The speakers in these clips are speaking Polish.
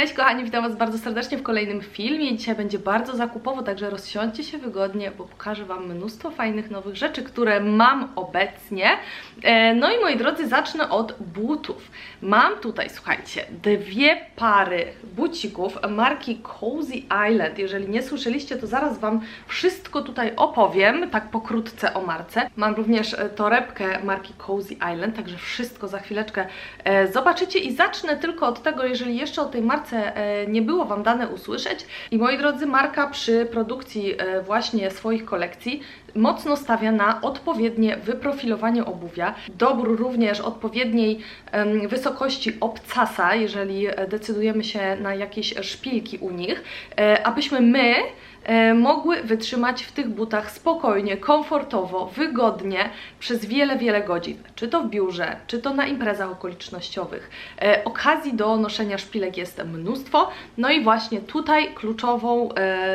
Cześć kochani, witam Was bardzo serdecznie w kolejnym filmie. Dzisiaj będzie bardzo zakupowo, także rozsiądźcie się wygodnie, bo pokażę Wam mnóstwo fajnych nowych rzeczy, które mam obecnie. E, No i moi drodzy, zacznę od butów. Mam tutaj, słuchajcie, dwie pary bucików marki Cozy Island. Jeżeli nie słyszeliście, to zaraz Wam wszystko tutaj opowiem, tak pokrótce o marce. Mam również e, torebkę marki Cozy Island, także wszystko za chwileczkę e, zobaczycie i zacznę tylko od tego, jeżeli jeszcze o tej marce e, nie było Wam dane usłyszeć. I moi drodzy, marka przy produkcji e, właśnie swoich kolekcji mocno stawia na odpowiednie wyprofilowanie obuwia, dobór również odpowiedniej wysokości obcasa, jeżeli e, decydujemy się na jakieś szpilki u nich, e, abyśmy my e, mogły wytrzymać w tych butach spokojnie, komfortowo, wygodnie przez wiele, wiele godzin. Czy to w biurze, czy to na imprezach okolicznościowych. Okazji do noszenia szpilek jest mnóstwo. No i właśnie tutaj kluczową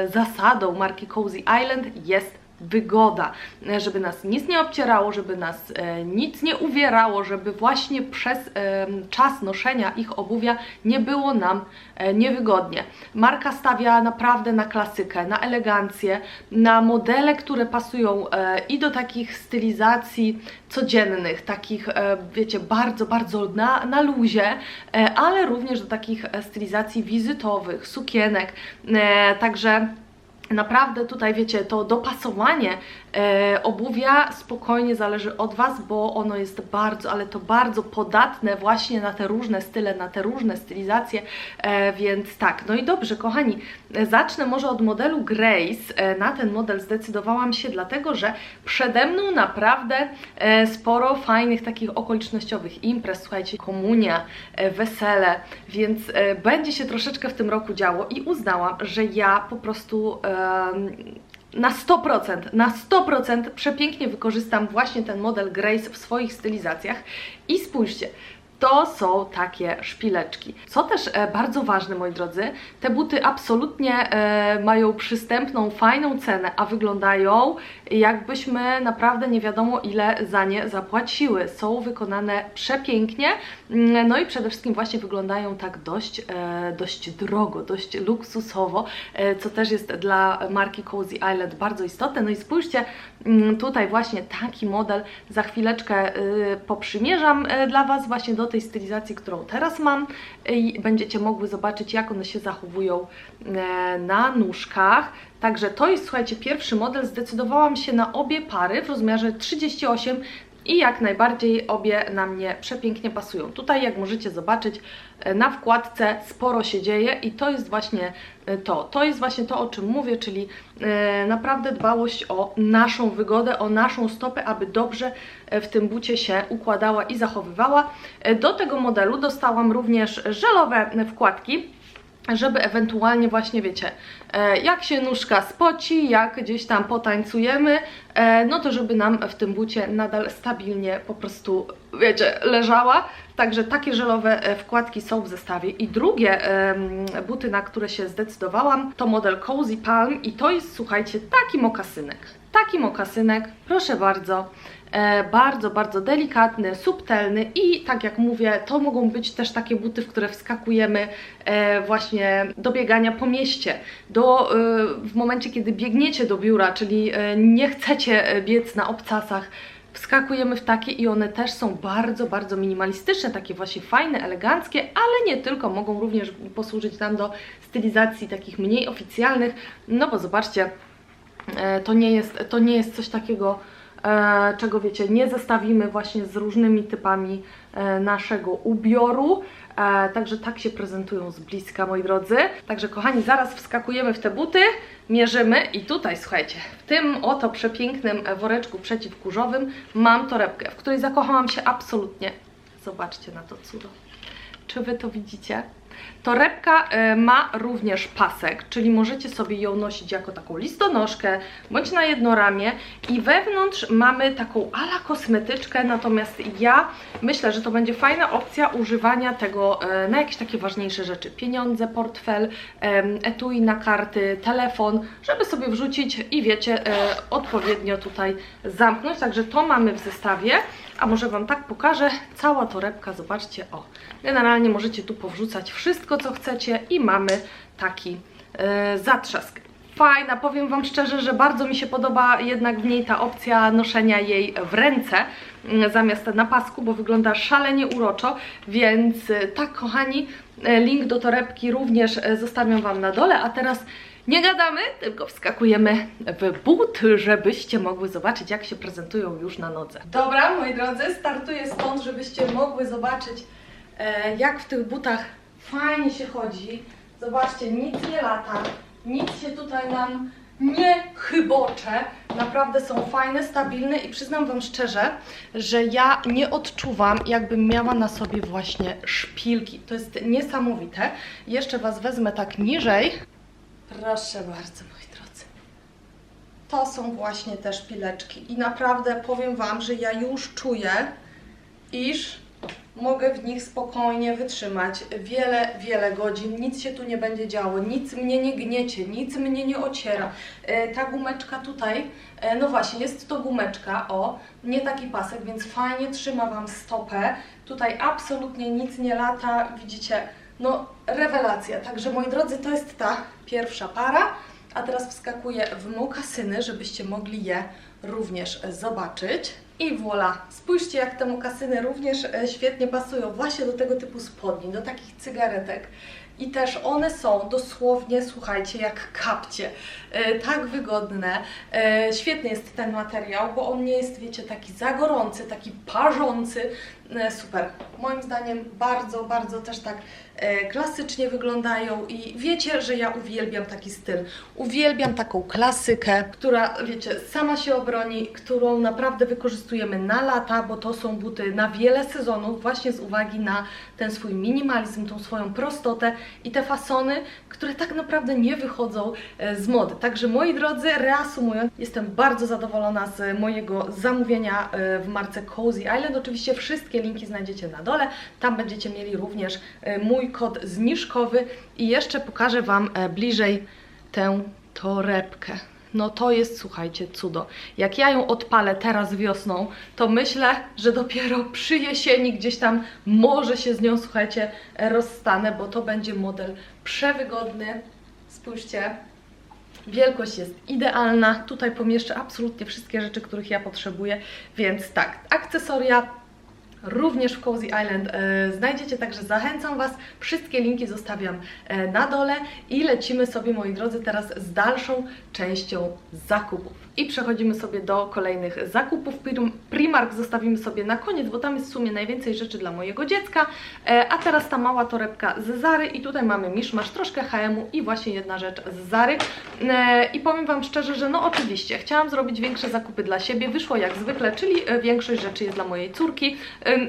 zasadą marki Cozy Island jest wygoda, e, żeby nas nic nie obcierało, żeby nas e, nic nie uwierało, żeby właśnie przez e, czas noszenia ich obuwia nie było nam e, niewygodnie. Marka stawia naprawdę na klasykę, na elegancję, na modele, które pasują e, i do takich stylizacji codziennych, takich, e, wiecie, bardzo, bardzo na, na luzie, ale również do takich stylizacji wizytowych, sukienek, także Naprawdę tutaj wiecie, to dopasowanie e, obuwia spokojnie zależy od Was, bo ono jest bardzo, ale to bardzo podatne właśnie na te różne style, na te różne stylizacje, e, więc tak, no i dobrze kochani, e, zacznę może od modelu Grace. E, na ten model zdecydowałam się dlatego, że przede mną naprawdę e, sporo fajnych takich okolicznościowych imprez, słuchajcie, komunia, e, wesele, więc e, będzie się troszeczkę w tym roku działo i uznałam, że ja po prostu em, na 100%, na 100% przepięknie wykorzystam właśnie ten model Grace w swoich stylizacjach. I spójrzcie, to są takie szpileczki. Co też e, bardzo ważne, moi drodzy, te buty absolutnie e, mają przystępną, fajną cenę, a wyglądają jakbyśmy naprawdę nie wiadomo ile za nie zapłaciły. Są wykonane przepięknie, mm, no i przede wszystkim właśnie wyglądają tak dość, e, dość drogo, dość luksusowo, co też jest dla marki Cozy Island bardzo istotne. No i spójrzcie, tutaj właśnie taki model za chwileczkę y, poprzymierzam e, dla Was właśnie do tej stylizacji, którą teraz mam i będziecie mogły zobaczyć, jak one się zachowują e, na nóżkach. Także to jest, słuchajcie, pierwszy model. Zdecydowałam się na obie pary w rozmiarze 38 i jak najbardziej obie na mnie przepięknie pasują. Tutaj, jak możecie zobaczyć, e, na wkładce sporo się dzieje i to jest właśnie e, to. To jest właśnie to, o czym mówię, czyli e, naprawdę dbałość o naszą wygodę, o naszą stopę, aby dobrze w tym bucie się układała i zachowywała. Do tego modelu dostałam również żelowe wkładki, żeby ewentualnie właśnie, wiecie, e, jak się nóżka spoci, jak gdzieś tam potańcujemy, e, no to żeby nam w tym bucie nadal stabilnie po prostu, wiecie, leżała. Także takie żelowe e, wkładki są w zestawie. I drugie buty, na które się zdecydowałam, to model Cozy Palm i to jest, słuchajcie, taki mokasynek. Taki mokasynek, proszę bardzo. E, bardzo, bardzo delikatny, subtelny i tak jak mówię, to mogą być też takie buty, w które wskakujemy e, właśnie do biegania po mieście, do, e, w momencie kiedy biegniecie do biura, czyli nie chcecie biec na obcasach, wskakujemy w takie i one też są bardzo, bardzo minimalistyczne, takie właśnie fajne, eleganckie, ale nie tylko, mogą również posłużyć nam do stylizacji takich mniej oficjalnych, no bo zobaczcie, to nie jest, to nie jest coś takiego, czego wiecie, nie zestawimy właśnie z różnymi typami e, naszego ubioru. E, także tak się prezentują z bliska, moi drodzy. Także kochani, zaraz wskakujemy w te buty, mierzymy i tutaj, słuchajcie, w tym oto przepięknym woreczku przeciwkurzowym mam torebkę, w której zakochałam się absolutnie. Zobaczcie na to cudo. Czy Wy to widzicie? Torebka e, ma również pasek, czyli możecie sobie ją nosić jako taką listonoszkę bądź na jedno ramię i wewnątrz mamy taką ala kosmetyczkę, natomiast ja myślę, że to będzie fajna opcja używania tego e, na jakieś takie ważniejsze rzeczy. Pieniądze, portfel, em, etui na karty, telefon, żeby sobie wrzucić i wiecie, e, odpowiednio tutaj zamknąć. Także to mamy w zestawie. A może Wam tak pokażę, cała torebka, zobaczcie, o, generalnie możecie tu powrzucać wszystko, co chcecie i mamy taki e, zatrzask. Fajna, powiem Wam szczerze, że bardzo mi się podoba jednak w niej ta opcja noszenia jej w ręce mm, zamiast na pasku, bo wygląda szalenie uroczo, więc e, tak kochani, e, link do torebki również e, zostawiam Wam na dole, a teraz nie gadamy, tylko wskakujemy w but, żebyście mogły zobaczyć, jak się prezentują już na nodze. Dobra, moi drodzy, startuję stąd, żebyście mogły zobaczyć, e, jak w tych butach fajnie się chodzi. Zobaczcie, nic nie lata, nic się tutaj nam nie chybocze. Naprawdę są fajne, stabilne i przyznam Wam szczerze, że ja nie odczuwam, jakbym miała na sobie właśnie szpilki. To jest niesamowite. Jeszcze Was wezmę tak niżej. Proszę bardzo, moi drodzy. To są właśnie te szpileczki i naprawdę powiem Wam, że ja już czuję, iż mogę w nich spokojnie wytrzymać wiele, wiele godzin. Nic się tu nie będzie działo, nic mnie nie gniecie, nic mnie nie ociera. E, ta gumeczka tutaj, e, no właśnie, jest to gumeczka, o, nie taki pasek, więc fajnie trzyma Wam stopę. Tutaj absolutnie nic nie lata, widzicie, no rewelacja. Także moi drodzy, to jest ta pierwsza para, a teraz wskakuję w mokasyny, żebyście mogli je również zobaczyć. I voilà, spójrzcie jak te mokasyny również e, świetnie pasują właśnie do tego typu spodni, do takich cygaretek. I też one są dosłownie, słuchajcie, jak kapcie. E, tak wygodne. E, świetny jest ten materiał, bo on nie jest, wiecie, taki za gorący, taki parzący. E, super. Moim zdaniem bardzo, bardzo też tak e, klasycznie wyglądają i wiecie, że ja uwielbiam taki styl. Uwielbiam taką klasykę, która, wiecie, sama się obroni, którą naprawdę wykorzystujemy na lata, bo to są buty na wiele sezonów, właśnie z uwagi na ten swój minimalizm, tą swoją prostotę i te fasony, które tak naprawdę nie wychodzą e, z mody. Także moi drodzy, reasumując, jestem bardzo zadowolona z mojego zamówienia w marce Cozy Island. Oczywiście wszystkie linki znajdziecie na dole. Tam będziecie mieli również e, mój kod zniżkowy i jeszcze pokażę Wam e, bliżej tę torebkę. No to jest, słuchajcie, cudo. Jak ja ją odpalę teraz wiosną, to myślę, że dopiero przy jesieni gdzieś tam może się z nią, słuchajcie, rozstanę, bo to będzie model przewygodny. Spójrzcie, Wielkość jest idealna. Tutaj pomieszczę absolutnie wszystkie rzeczy, których ja potrzebuję, więc tak, akcesoria również w Cozy Island e, znajdziecie, także zachęcam Was. Wszystkie linki zostawiam e, na dole i lecimy sobie, moi drodzy, teraz z dalszą częścią zakupów. I przechodzimy sobie do kolejnych zakupów. Prim- Primark zostawimy sobie na koniec, bo tam jest w sumie najwięcej rzeczy dla mojego dziecka. E, a teraz ta mała torebka z Zary i tutaj mamy miszmasz, troszkę H&M-u i właśnie jedna rzecz z Zary. E, I powiem Wam szczerze, że no oczywiście chciałam zrobić większe zakupy dla siebie. Wyszło jak zwykle, czyli e, większość rzeczy jest dla mojej córki,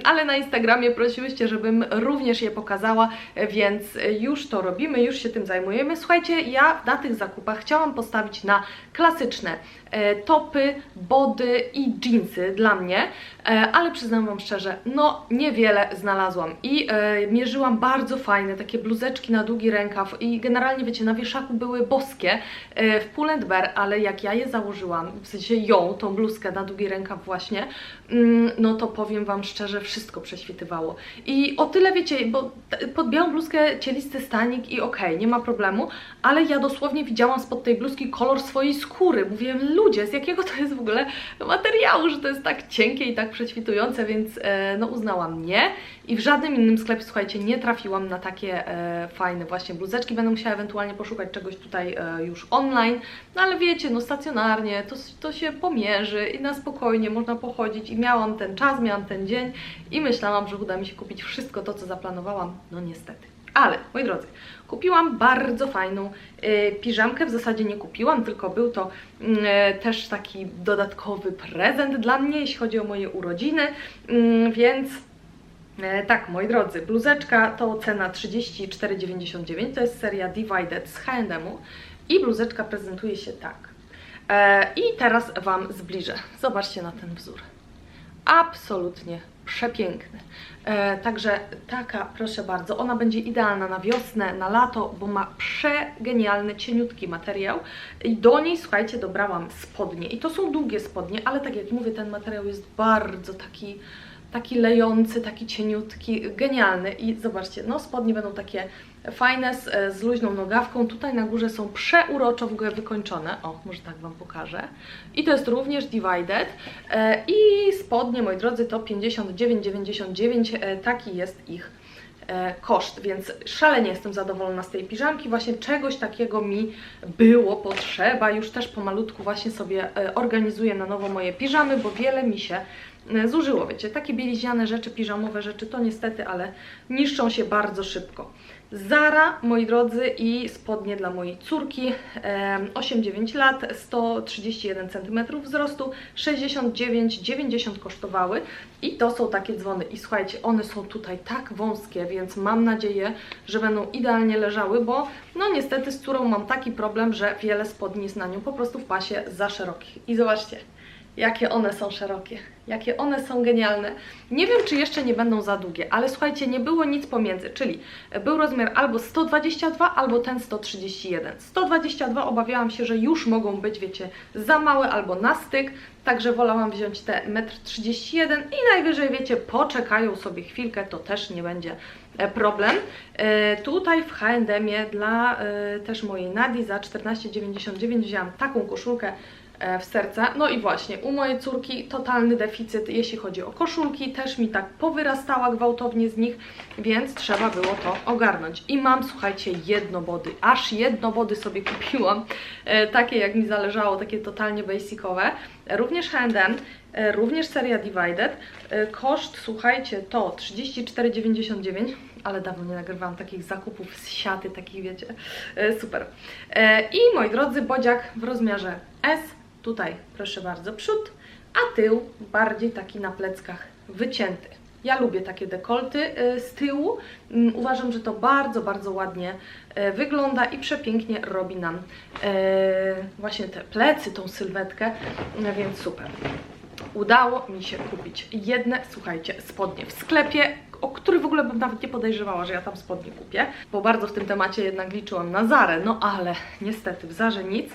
ale na Instagramie prosiłyście, żebym również je pokazała, więc już to robimy, już się tym zajmujemy. Słuchajcie, ja na tych zakupach chciałam postawić na klasyczne topy, body i jeansy dla mnie, e, ale przyznam Wam szczerze, no niewiele znalazłam i e, mierzyłam bardzo fajne takie bluzeczki na długi rękaw i generalnie wiecie, na wieszaku były boskie e, w Pull Bear, ale jak ja je założyłam, w sensie ją, tą bluzkę na długi rękaw właśnie, mm, no to powiem Wam szczerze, wszystko prześwitywało. I o tyle wiecie, bo pod białą bluzkę cielisty stanik i okej, nie ma problemu, ale ja dosłownie widziałam spod tej bluzki kolor swojej skóry. Mówiłem, ludzie, z jakiego to jest w ogóle materiału, że to jest tak cienkie i tak prześwitujące, więc e, no uznałam nie. I w żadnym innym sklepie, słuchajcie, nie trafiłam na takie e, fajne właśnie bluzeczki. Będę musiała ewentualnie poszukać czegoś tutaj e, już online, no ale wiecie, no stacjonarnie, to, to się pomierzy i na spokojnie można pochodzić i miałam ten czas, miałam ten dzień i myślałam, że uda mi się kupić wszystko to, co zaplanowałam. No niestety. Ale, moi drodzy, kupiłam bardzo fajną e, piżamkę. W zasadzie nie kupiłam, tylko był to mm, e, też taki dodatkowy prezent dla mnie, jeśli chodzi o moje urodziny, Mm, więc E, tak, moi drodzy, bluzeczka to cena 34,99, to jest seria Divided z H&M-u i bluzeczka prezentuje się tak. E, I teraz Wam zbliżę. Zobaczcie na ten wzór. absolutnie przepiękny. E, także taka, proszę bardzo, ona będzie idealna na wiosnę, na lato, bo ma przegenialny, cieniutki materiał i do niej, słuchajcie, dobrałam spodnie i to są długie spodnie, ale tak jak mówię, ten materiał jest bardzo taki taki lejący, taki cieniutki, genialny i zobaczcie, no spodnie będą takie fajne, z, z luźną nogawką, tutaj na górze są przeuroczo w ogóle wykończone, o, może tak Wam pokażę. I to jest również divided. E, i spodnie, moi drodzy, to 59,99, e, taki jest ich e, koszt, więc szalenie jestem zadowolona z tej piżamki, właśnie czegoś takiego mi było potrzeba, już też pomalutku właśnie sobie e, organizuję na nowo moje piżamy, bo wiele mi się e, zużyło, wiecie, takie bieliźniane rzeczy, piżamowe rzeczy, to niestety, ale niszczą się bardzo szybko. Zara, moi drodzy, i spodnie dla mojej córki, em, 8-9 lat, 131 cm wzrostu, 69,90 kosztowały. I to są takie dzwony. I słuchajcie, one są tutaj tak wąskie, więc mam nadzieję, że będą idealnie leżały, bo no niestety z córą mam taki problem, że wiele spodni jest na nią po prostu w pasie za szerokich. I zobaczcie, jakie one są szerokie, jakie one są genialne. Nie wiem, czy jeszcze nie będą za długie, ale słuchajcie, nie było nic pomiędzy, czyli był rozmiar albo 122, albo ten 131. 122 obawiałam się, że już mogą być, wiecie, za małe albo na styk, także wolałam wziąć te 1,31 m i najwyżej, wiecie, poczekają sobie chwilkę, to też nie będzie e, problem. E, tutaj w H&M-ie dla e, też mojej Nadi za 14,99 wzięłam taką koszulkę e, w serce. No i właśnie, u mojej córki totalny deficyt, jeśli chodzi o koszulki, też mi tak powyrastała gwałtownie z nich, więc trzeba było to ogarnąć. I mam, słuchajcie, jednobody, aż jednobody sobie kupiłam, e, takie jak mi zależało, takie totalnie basicowe. Również H&M, e, również seria Divided. E, Koszt, słuchajcie, to 34,99 ale dawno nie nagrywałam takich zakupów z siaty, takich wiecie, e, super. E, I moi drodzy, bodziak w rozmiarze S, tutaj proszę bardzo przód, a tył bardziej taki na pleckach wycięty. Ja lubię takie dekolty e, z tyłu, Mm, uważam, że to bardzo, bardzo ładnie e, wygląda i przepięknie robi nam e, właśnie te plecy, tą sylwetkę, e, więc super. Udało mi się kupić jedne, słuchajcie, spodnie w sklepie, o który w ogóle bym nawet nie podejrzewała, że ja tam spodnie kupię, bo bardzo w tym temacie jednak liczyłam na Zarę, no ale niestety w Zarze nic.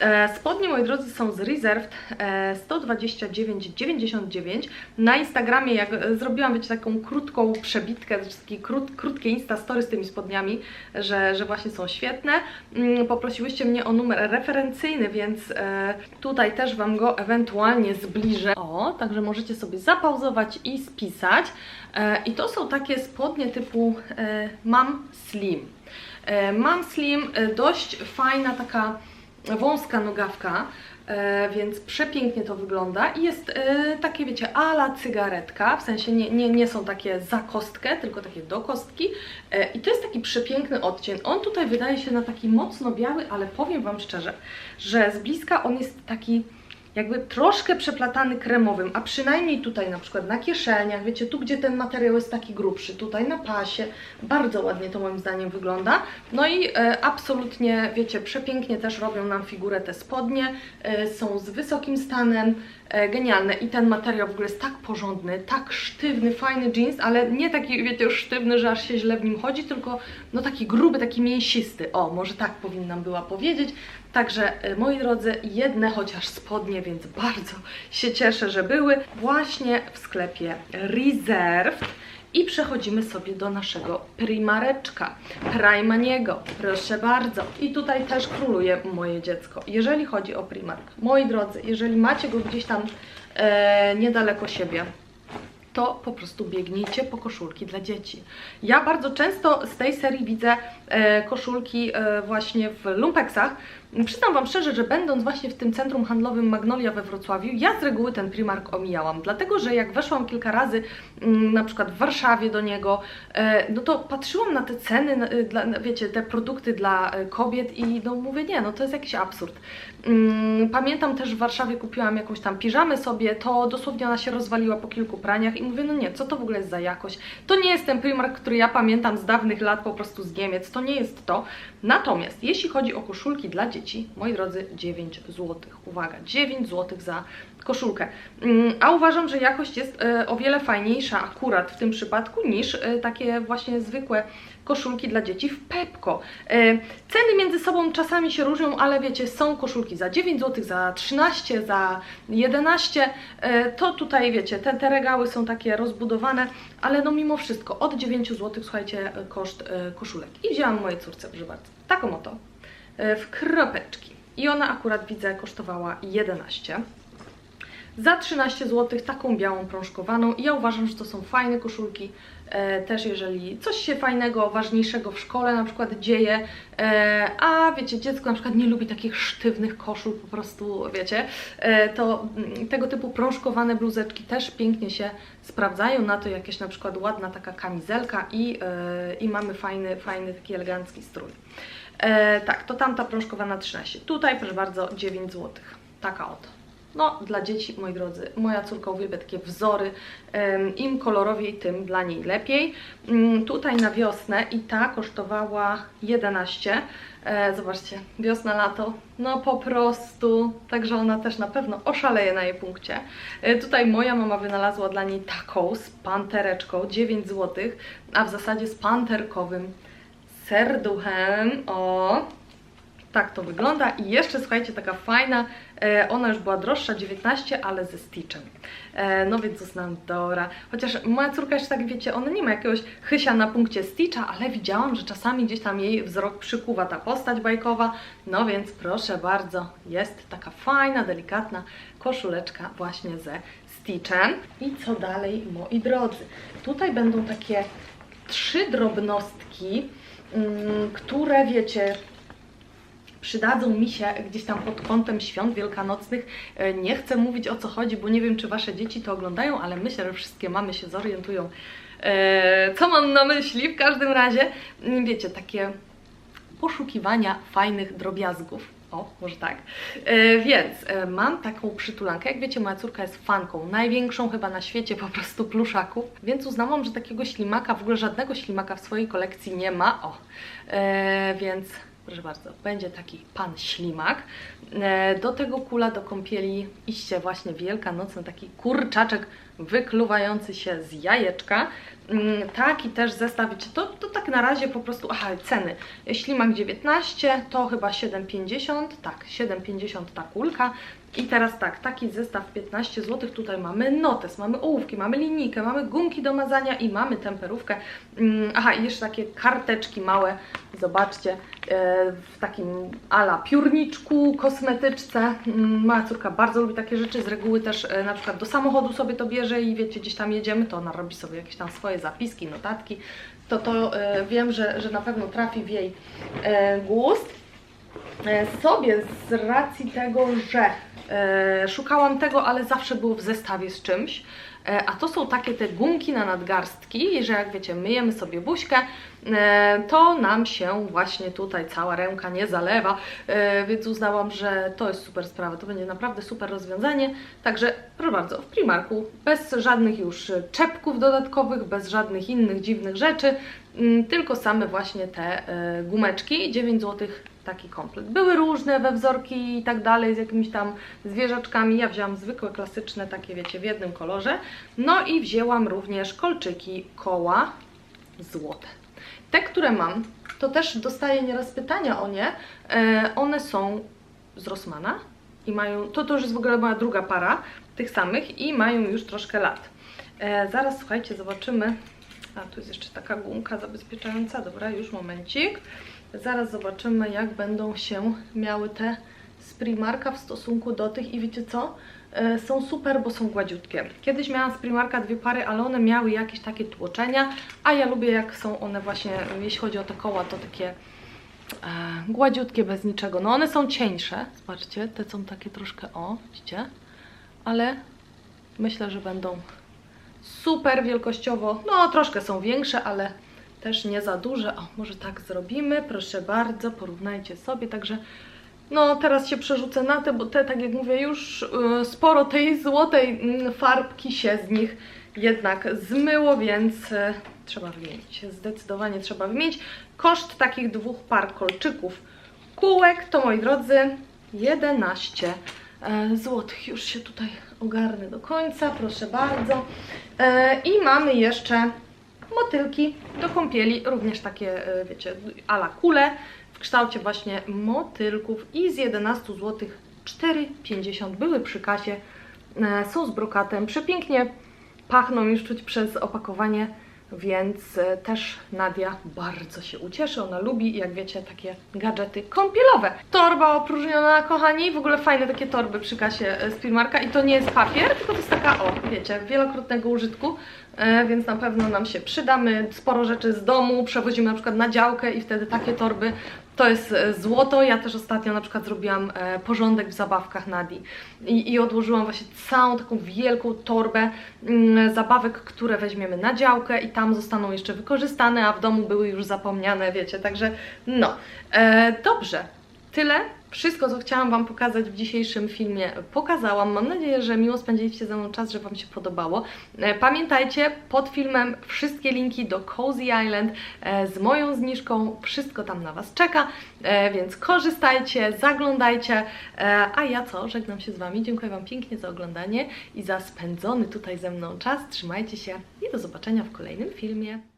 E, Spodnie, moi drodzy, są z Reserved e, 129,99. Na Instagramie, jak e, zrobiłam, wiecie, taką krótką przebitkę, taki krót, krótkie Insta Story z tymi spodniami, że, że właśnie są świetne. Mm, Poprosiłyście mnie o numer referencyjny, więc e, tutaj też Wam go ewentualnie zbliżę. O, także możecie sobie zapauzować i spisać. E, I to są takie spodnie typu e, Mam Slim. E, Mam Slim, e, dość fajna taka wąska nogawka, e, więc przepięknie to wygląda i jest e, takie, wiecie, ala cygaretka, w sensie nie, nie, nie są takie za kostkę, tylko takie do kostki e, i to jest taki przepiękny odcień. On tutaj wydaje się na taki mocno biały, ale powiem Wam szczerze, że z bliska on jest taki jakby troszkę przeplatany kremowym, a przynajmniej tutaj na przykład na kieszeniach, wiecie, tu gdzie ten materiał jest taki grubszy, tutaj na pasie, bardzo ładnie to moim zdaniem wygląda. No i e, absolutnie, wiecie, przepięknie też robią nam figurę te spodnie, e, są z wysokim stanem, genialne i ten materiał w ogóle jest tak porządny, tak sztywny, fajny jeans, ale nie taki, wiecie, już sztywny, że aż się źle w nim chodzi, tylko no taki gruby, taki mięsisty, o, może tak powinnam była powiedzieć. Także, e, moi drodzy, jedne chociaż spodnie, więc bardzo się cieszę, że były właśnie w sklepie Reserved. I przechodzimy sobie do naszego Primareczka, Primaniego, proszę bardzo. I tutaj też króluje moje dziecko, jeżeli chodzi o Primark. Moi drodzy, jeżeli macie go gdzieś tam e, niedaleko siebie, to po prostu biegnijcie po koszulki dla dzieci. Ja bardzo często z tej serii widzę e, koszulki e, właśnie w lumpeksach. Przyznam Wam szczerze, że będąc właśnie w tym centrum handlowym Magnolia we Wrocławiu, ja z reguły ten Primark omijałam, dlatego że jak weszłam kilka razy mm, na przykład w Warszawie do niego, e, no to patrzyłam na te ceny, na, wiecie, te produkty dla e, kobiet i no mówię, nie, no to jest jakiś absurd. Mm, Pamiętam też w Warszawie kupiłam jakąś tam piżamę sobie, to dosłownie ona się rozwaliła po kilku praniach i mówię, no nie, co to w ogóle jest za jakość? To nie jest ten Primark, który ja pamiętam z dawnych lat, po prostu z Niemiec, to nie jest to. Natomiast jeśli chodzi o koszulki dla dzieci, moi drodzy, 9 zł. Uwaga, 9 zł za koszulkę. Mm, A uważam, że jakość jest e, o wiele fajniejsza akurat w tym przypadku niż e, takie właśnie zwykłe koszulki dla dzieci w Pepko. E, Ceny między sobą czasami się różnią, ale wiecie, są koszulki za 9 zł, za 13, za 11. E, To tutaj wiecie, te, te regały są takie rozbudowane, ale no mimo wszystko od 9 zł, słuchajcie, koszt koszulek. I wzięłam mojej córce, proszę bardzo, taką oto, w kropeczki. I ona akurat widzę kosztowała 11 za 13 zł taką białą prążkowaną i ja uważam, że to są fajne koszulki. E, też jeżeli coś się fajnego, ważniejszego w szkole na przykład dzieje, e, a wiecie, dziecko na przykład nie lubi takich sztywnych koszul, po prostu wiecie, e, to mm, tego typu prążkowane bluzeczki też pięknie się sprawdzają na to jakieś na przykład ładna taka kamizelka i, e, i mamy fajny, fajny taki elegancki strój. E, tak, to tamta prążkowana 13. Tutaj proszę bardzo 9 zł. Taka oto. No, dla dzieci, moi drodzy, moja córka uwielbia takie wzory. Im kolorowiej, tym dla niej lepiej. Mm, Tutaj na wiosnę i ta kosztowała 11. E, Zobaczcie, wiosna, lato, no po prostu, także ona też na pewno oszaleje na jej punkcie. E, Tutaj moja mama wynalazła dla niej taką z pantereczką, 9 zł, a w zasadzie z panterkowym serduchem. O, tak to wygląda i jeszcze słuchajcie, taka fajna, e, ona już była droższa, 19, ale ze Stitchem. E, no więc uznam, dobra. Chociaż moja córka jeszcze tak, wiecie, ona nie ma jakiegoś chysia na punkcie Stitcha, ale widziałam, że czasami gdzieś tam jej wzrok przykuwa ta postać bajkowa. No więc proszę bardzo, jest taka fajna, delikatna koszuleczka właśnie ze Stitchem. I co dalej, moi drodzy? Tutaj będą takie trzy drobnostki, które wiecie, przydadzą mi się gdzieś tam pod kątem świąt wielkanocnych. E, Nie chcę mówić o co chodzi, bo nie wiem, czy Wasze dzieci to oglądają, ale myślę, że wszystkie mamy się zorientują, e, co mam na myśli. W każdym razie, mm, wiecie, takie poszukiwania fajnych drobiazgów. O, może tak. E, więc e, mam taką przytulankę. Jak wiecie, moja córka jest fanką, największą chyba na świecie po prostu pluszaków, więc uznałam, że takiego ślimaka, w ogóle żadnego ślimaka w swojej kolekcji nie ma. O, e, więc proszę bardzo, będzie taki pan ślimak. E, Do tego kula do kąpieli iście właśnie wielkanocny, taki kurczaczek wykluwający się z jajeczka. Mm, Taki też zestaw, wiecie, to, to tak na razie po prostu, aha, ceny. Ślimak 19, to chyba 7,50, tak, 7,50 ta kulka. I teraz tak, taki zestaw 15 zł, tutaj mamy notes, mamy ołówki, mamy linijkę, mamy gumki do mazania i mamy temperówkę. Mm, Aha, i jeszcze takie karteczki małe, zobaczcie, e, w takim ala piórniczku, kosmetyczce. Mm, Moja córka bardzo lubi takie rzeczy, z reguły też e, na przykład do samochodu sobie to bierze i wiecie, gdzieś tam jedziemy, to ona robi sobie jakieś tam swoje zapiski, notatki. To to e, wiem, że, że na pewno trafi w jej gust sobie z racji tego, że szukałam tego, ale zawsze było w zestawie z czymś. E, a to są takie te gumki na nadgarstki, że jak wiecie, myjemy sobie buźkę, e, to nam się właśnie tutaj cała ręka nie zalewa, e, więc uznałam, że to jest super sprawa, to będzie naprawdę super rozwiązanie. Także proszę bardzo, w Primarku, bez żadnych już czepków dodatkowych, bez żadnych innych dziwnych rzeczy, tylko same właśnie te e, gumeczki, 9 zł taki komplet. Były różne we wzorki i tak dalej, z jakimiś tam zwierzaczkami. Ja wzięłam zwykłe, klasyczne, takie wiecie, w jednym kolorze. No i wzięłam również kolczyki koła złote. Te, które mam, to też dostaję nieraz pytania o nie. E, one są z Rossmana i mają, to, to już jest w ogóle moja druga para tych samych i mają już troszkę lat. E, zaraz, słuchajcie, zobaczymy. A, tu jest jeszcze taka gumka zabezpieczająca. Dobra, już momencik. Zaraz zobaczymy, jak będą się miały te z Primarka w stosunku do tych i wiecie co? E, Są super, bo są gładziutkie. Kiedyś miałam z Primarka dwie pary, ale one miały jakieś takie tłoczenia, a ja lubię jak są one właśnie, jeśli chodzi o te koła, to takie e, gładziutkie, bez niczego. No one są cieńsze, zobaczcie, te są takie troszkę, o, widzicie? Ale myślę, że będą super wielkościowo, no troszkę są większe, ale też nie za duże. O, może tak zrobimy, proszę bardzo, porównajcie sobie, także no teraz się przerzucę na te, bo te, tak jak mówię, już y, sporo tej złotej mm, farbki się z nich jednak zmyło, więc e, trzeba wymienić. Zdecydowanie trzeba wymienić. Koszt takich dwóch par kolczyków kółek to, moi drodzy, 11 e, złotych. Już się tutaj ogarnę do końca, proszę bardzo. E, I mamy jeszcze motylki do kąpieli, również takie, e, wiecie, ala kule w kształcie właśnie motylków i z 11 zł 4,50 były przy kasie. E, Są z brokatem, przepięknie pachną już czuć przez opakowanie, więc e, też Nadia bardzo się ucieszy. Ona lubi, jak wiecie, takie gadżety kąpielowe. Torba opróżniona, kochani, w ogóle fajne takie torby przy kasie e, z Primarka i to nie jest papier, tylko to jest taka, o, wiecie, wielokrotnego użytku, e, więc na pewno nam się przydamy. Sporo rzeczy z domu przewozimy na przykład na działkę i wtedy takie torby to jest e, złoto. Ja też ostatnio na przykład zrobiłam e, porządek w zabawkach Nadi i, i odłożyłam właśnie całą taką wielką torbę mm, zabawek, które weźmiemy na działkę i tam zostaną jeszcze wykorzystane, a w domu były już zapomniane, wiecie, także no. E, dobrze, tyle. Wszystko, co chciałam Wam pokazać w dzisiejszym filmie, pokazałam. Mam nadzieję, że miło spędziliście ze mną czas, że Wam się podobało. E, Pamiętajcie, pod filmem wszystkie linki do Cozy Island e, z moją zniżką. Wszystko tam na Was czeka, e, więc korzystajcie, zaglądajcie. A ja co? Żegnam się z Wami. Dziękuję Wam pięknie za oglądanie i za spędzony tutaj ze mną czas. Trzymajcie się i do zobaczenia w kolejnym filmie.